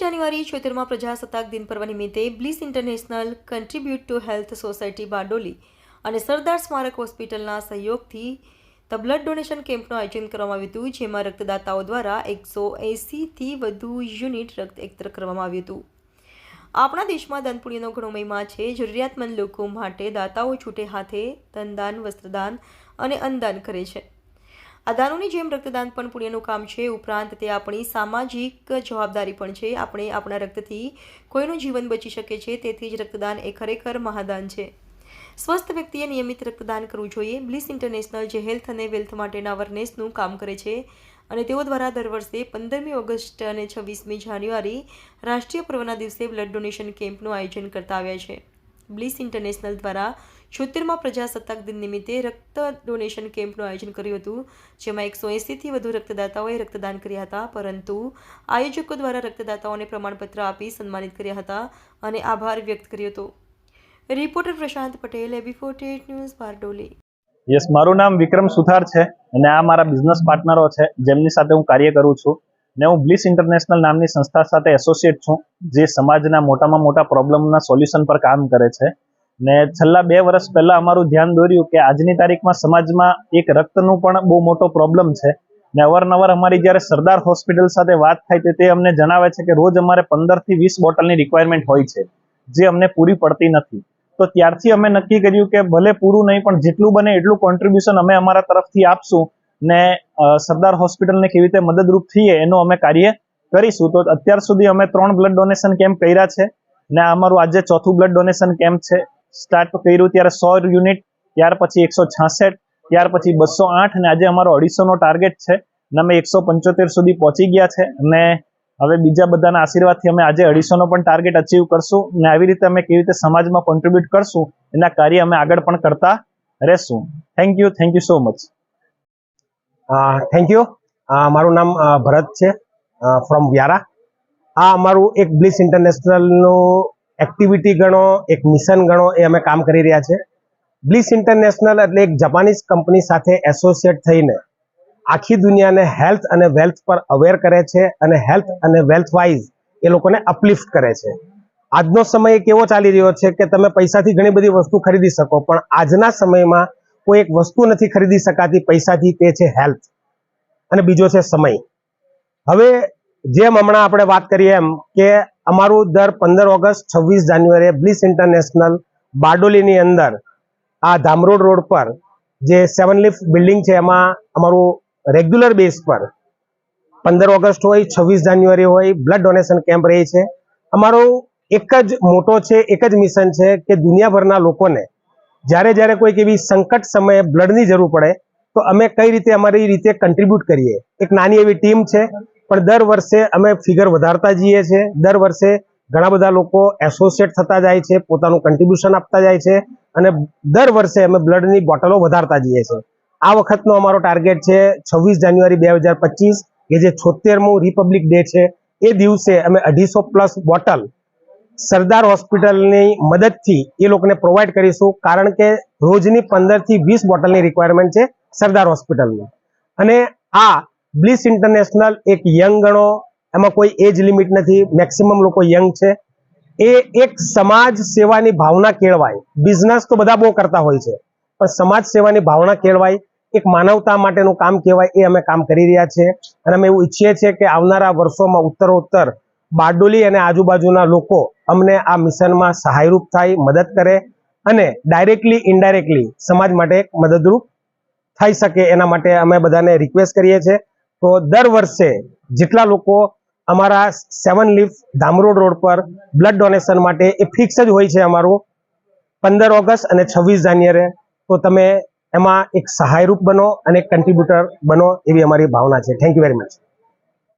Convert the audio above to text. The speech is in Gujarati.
જાન્યુઆરી છોતેરમાં પ્રજાસત્તાક દિન પર્વ નિમિત્તે bliss international contribute to health society Bardoli અને સરદાર સ્મારક હોસ્પિટલના સહયોગથી ધ બ્લડ ડોનેશન કેમ્પનું આયોજન કરવામાં આવ્યું હતું, જેમાં રક્તદાતાઓ દ્વારા એકસો એંસીથી વધુ યુનિટ રક્ત એકત્ર કરવામાં આવ્યું હતું. આપણા દેશમાં દાનપુણ્યનો ઘણો મહિમા છે. જરૂરિયાતમંદ લોકો માટે દાતાઓ છૂટે હાથે ધનદાન, વસ્ત્રદાન અને અન્નદાન કરે છે. આ દાનોની જેમ રક્તદાન પણ પુણ્યનું કામ છે. ઉપરાંત તે આપણી સામાજિક જવાબદારી પણ છે. આપણે આપણા રક્તથી કોઈનું જીવન બચી શકે છે. તેથી જ રક્તદાન એ ખરેખર મહાદાન છે. સ્વસ્થ વ્યક્તિએ નિયમિત રક્તદાન કરવું જોઈએ. બ્લિસ ઇન્ટરનેશનલ જે હેલ્થ અને વેલ્થ માટેના અવેરનેસનું કામ કરે છે અને તેઓ દ્વારા દર વર્ષે પંદરમી ઓગસ્ટ અને છવ્વીસમી જાન્યુઆરી રાષ્ટ્રીય પર્વના દિવસે બ્લડ ડોનેશન કેમ્પનું આયોજન કરતા આવ્યા છે. બ્લિસ ઇન્ટરનેશનલ દ્વારા છોતેરમાં પ્રજાસત્તાક દિન નિમિત્તે રક્ત ડોનેશન કેમ્પનું આયોજન કર્યું હતું, જેમાં એકસો એંસીથી વધુ રક્તદાતાઓએ રક્તદાન કર્યા હતા, પરંતુ આયોજકો દ્વારા રક્તદાતાઓને પ્રમાણપત્ર આપી સન્માનિત કર્યા હતા અને આભાર વ્યક્ત કર્યો હતો. રિપોર્ટર પ્રશાંત પટેલ, એબી ફોર્ટેટ ન્યૂઝ, બારડોલી. યસ, મારું નામ વિક્રમ સુથાર છે અને આ મારા બિઝનેસ પાર્ટનરો છે. જેમની સાથે હું કાર્ય કરું છું. ને હું બ્લિસ ઇન્ટરનેશનલ નામની સંસ્થા સાથે એસોસિએટ છું, જે સમાજના મોટામાં મોટા પ્રોબ્લેમના સોલ્યુશન પર કામ કરે છે. ને છેલ્લા બે વર્ષ પહેલા અમારું ધ્યાન દોર્યું કે આજની તારીખમાં સમાજમાં એક રક્તનું પણ બહુ મોટો પ્રોબ્લેમ છે. ને અવારનવાર અમારી જ્યારે સરદાર હોસ્પિટલ સાથે વાત થાય તે અમને જણાવે છે કે રોજ અમારે પંદરથી વીસ બોટલની રિક્વાયરમેન્ટ હોય છે, જે અમને પૂરી પડતી નથી. તો ત્યારથી અમે નક્કી કર્યું કે ભલે પૂરું નહીં પણ જેટલું બને એટલું કોન્ટ્રીબ્યુશન અમે અમારા તરફથી આપશું. ને સરદાર હોસ્પિટલને કેવી રીતે મદદરૂપ થઈએ એનું અમે કાર્ય કરીશું. તો અત્યાર સુધી અમે ત્રણ બ્લડ ડોનેશન કેમ્પ કર્યા છે ને અમારું આજે ચોથું બ્લડ ડોનેશન કેમ્પ છે. સ્ટાર્ટ કર્યું ત્યારે સો યુનિટ, ત્યાર પછી એકસો ત્યાર પછી બસો આઠ અને આજે અમારો અઢીસોનો ટાર્ગેટ છે ને અમે એકસો પંચોતેર સુધી પહોંચી ગયા છે અને હવે બીજા બધાના આશીર્વાદથી અમે આજે અઢીસોનો પણ ટાર્ગેટ અચીવ કરશું ને આવી રીતે અમે કેવી રીતે સમાજમાં કોન્ટ્રીબ્યુટ કરશું એના કાર્ય અમે આગળ પણ કરતા રહેશું. Thank you thank you so much thank you મારું નામ ભરત છે. ફ્રોમ વ્યારા. આ અમારું એક બ્લિસ ઇન્ટરનેશનલનું એક્ટિવિટી ગણો, એક મિશન ગણો, એ અમે કામ કરી રહ્યા છે. બ્લિસ ઇન્ટરનેશનલ એટલે એક જાપાનીઝ કંપની સાથે એસોસિએટ થઈને આખી દુનિયાને હેલ્થ અને વેલ્થ પર અવેર કરે છે અને હેલ્થ અને વેલ્થ વાઇઝ એ લોકોને અપલિફ્ટ કરે છે. આજનો સમય કેવો ચાલી રહ્યો છે કે તમે પૈસાથી ઘણી બધી વસ્તુ ખરીદી શકો, પણ આજના સમયમાં કોઈ એક વસ્તુ નથી ખરીદી શકાતી, પૈસાથી તે છે હેલ્થ. અને બીજો છે સમય. હવે જેમ હમણાં આપણે વાત કરીએ એમ કે અમારું દર પંદર ઓગસ્ટ છવ્વીસ જાન્યુઆરીએ બ્લિસ ઇન્ટરનેશનલ બારડોલીની અંદર આ ધામરોડ રોડ પર જે સેવન લિફ્ટ બિલ્ડિંગ છે એમાં અમારું રેગ્યુલર બેઝ પર પંદર ઓગસ્ટ હોય, છવ્વીસ જાન્યુઆરી હોય, બ્લડ ડોનેશન કેમ્પ રહે છે. અમારો એક જ મોટો છે, એક જ મિશન છે કે દુનિયાભરના લોકોને જ્યારે જ્યારે કોઈક એવી સંકટ સમયે બ્લડની જરૂર પડે, તો અમે કઈ રીતે અમારી રીતે કન્ટ્રીબ્યુટ કરીએ? એક નાની એવી ટીમ છે, પણ દર વર્ષે અમે ફિગર વધારતા જઈએ છીએ. દર વર્ષે ઘણા બધા લોકો એસોસિએટ થતા જાય છે, પોતાનું કન્ટ્રીબ્યુશન આપતા જાય છે, અને દર વર્ષે અમે બ્લડની બોટલો વધારતા જઈએ છીએ. આ વખતનો અમારો ટાર્ગેટ છે છવ્વીસ જાન્યુઆરી બે હજાર પચીસ, કે જે છોતેરમું રિપબ્લિક ડે છે. એ દિવસે અમે અઢીસો પ્લસ બોટલ સરદાર હોસ્પિટલની મદદથી એ લોકોને પ્રોવાઈડ કરીશું, કારણ કે રોજની પંદરથી વીસ બોટલની રિક્વાયરમેન્ટ છે સરદાર હોસ્પિટલની. અને આ બ્લિસ ઇન્ટરનેશનલ એક યંગ ગણો, એમાં કોઈ એજ લિમિટ નથી, મેક્સિમમ લોકો યંગ છે. એ એક સમાજ સેવાની ભાવના કેળવાય. બિઝનેસ તો બધા બહુ કરતા હોય છે, પણ સમાજ સેવાની ભાવના કેળવાય. એક માનવતા માટેનું કામ કહેવાય, એ અમે કામ કરી રહ્યા છીએ. અને અમે એવું ઈચ્છીએ છીએ કે આવનારા વર્ષોમાં ઉત્તરોત્તર બારડોલી અને આજુબાજુના લોકો અમને આ મિશનમાં સહાયરૂપ થાય, મદદ કરે અને ડાયરેક્ટલી ઇનડાયરેક્ટલી સમાજ માટે મદદરૂપ થઈ શકે એના માટે અમે બધાને રિક્વેસ્ટ કરીએ છીએ. તો દર વર્ષે જેટલા લોકો અમારા સેવન લીફ ધામરોડ રોડ પર બ્લડ ડોનેશન માટે એ ફિક્સ જ હોય છે અમારું પંદર ઓગસ્ટ અને છવ્વીસ જાન્યુઆરી. તો તમે એમાં એક સહાયરૂપ બનો અને એક કન્ટ્રીબ્યુટર બનો એવી અમારી ભાવના છે. Thank you very much